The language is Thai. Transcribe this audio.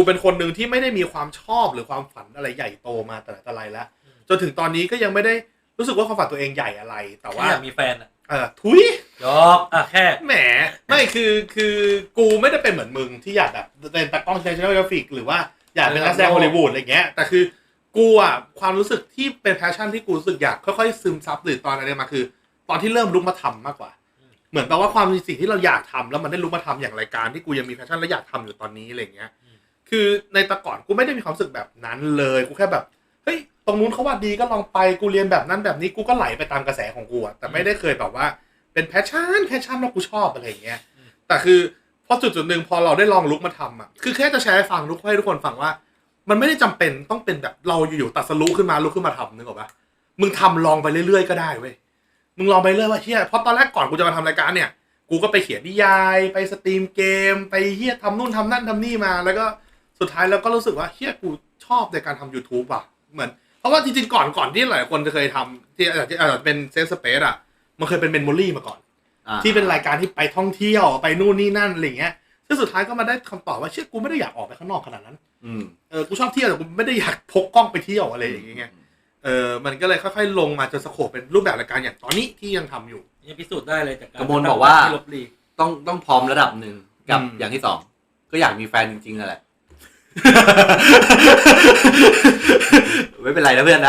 กูเป็นคนหนึ่งที่ไม่ได้มีความชอบหรือความฝันอะไรใหญ่โตมาแต่ไหนแต่ไรแล้วจนถึงตอนนี้ก็ยังไม่ได้รู้สึกว่าความฝันตัวเองใหญ่อะไร แต่แค่ว่าอยากมีแฟนอะเออทุยยอกอะแค่แหมไม่คือคือกูไม่ได้เป็นเหมือนมึงที่อยากแบบเป็นตากล้อง National Geographic หรือว่าอยากเป็นนักแสดงฮอลลีวูดอะไรเงี้ยแต่คือกูอะความรู้สึกที่เป็นแพชชั่นที่กูรู้สึกอยากค่อยๆซึมซับหรือตอนอะไรมาคือ ตอนที่เริ่มลุกมาทำมากกว่า เหมือนแปลว่าความสิ่งที่เราอยากทำแล้วมันได้ลุกมาทำอย่างรายการที่กูยังมีแพชชั่นและอยากทำอยู่ตอนนี้อะไรเงี้ยอืม คือในต่ก่อนกูไม่ได้มีความรู้สึกแบบนั้นเลยกูแค่แบบเฮ้ยตรงนู้นเขาว่าดีก็ลองไปกูเรียนแบบนั้นแบบนี้กูก็ไหลไปตามกระแสของกูอะแต่ไม่ได้เคยแบบว่าเป็นแพชชั่นแพชชั่นว่ากูชอบอะไรอย่างเงี้ยแต่คือพอจุดจุดหนึ่งพอเราได้ลองลุกมาทำอะคือแค่จะแชร์ให้ฟังทุกให้ทุกคนฟังว่า มันไม่ได้จำเป็นต้องเป็นแบบเราอยู่ๆตัดสรุขึ้นมาลุกขึ้นมาทำนึกออกปะมึงทำลองไปเรื่อยๆก็ได้เว้ยมึงลองไปเรื่อยว่าเฮียเพราะตอนแรกก่อนกูจะมาทำรายการเนี่ย กูก็ไปเขียนนิยาย ไปสตรีมเกม ไปเฮียทำนู่นทำนั่นทำนี่มา แล้วก็ สุดท้ายแล้วก็รู้สึกว่าเฮียกูชอบในการทำ YouTube อะ เหมือน เพราะว่าจริงๆก่อนก่อนที่หลายคนจะเคยทำที่อาจจะอาจจะเป็นเซนสเปซอะ มันเคยเป็นเมมโมรี่มาก่อนอ่าที่เป็นรายการที่ไปท่องเที่ยวไปนู่นนี่นั่นอะไรเงี้ยซึ่งสุดท้ายก็มาได้คำตอบว่าเชื่อกูไม่ได้อยากออกไปข้างนอกขนาดนั้นอืมเออกูชอบเที่ยวแต่กูไม่ได้อยากพกกล้องไปเที่ยวอะไรอย่างเงี้ยเออมันก็เลยค่อยๆลงมาจนสโคปเป็นรูปแบบรายการอย่างตอนนี้ที่ยังทำอยู่ยังพิสูจน์ได้เลยจากการกระมวลบอกว่าที่ลบบุรีต้องต้องพร้อมระดับหนึ่งกับอืมอย่างที่สองก็อยากมีแฟนจริงๆนั่นแหละ ไม่เป็นไรนะเพื่อนนะ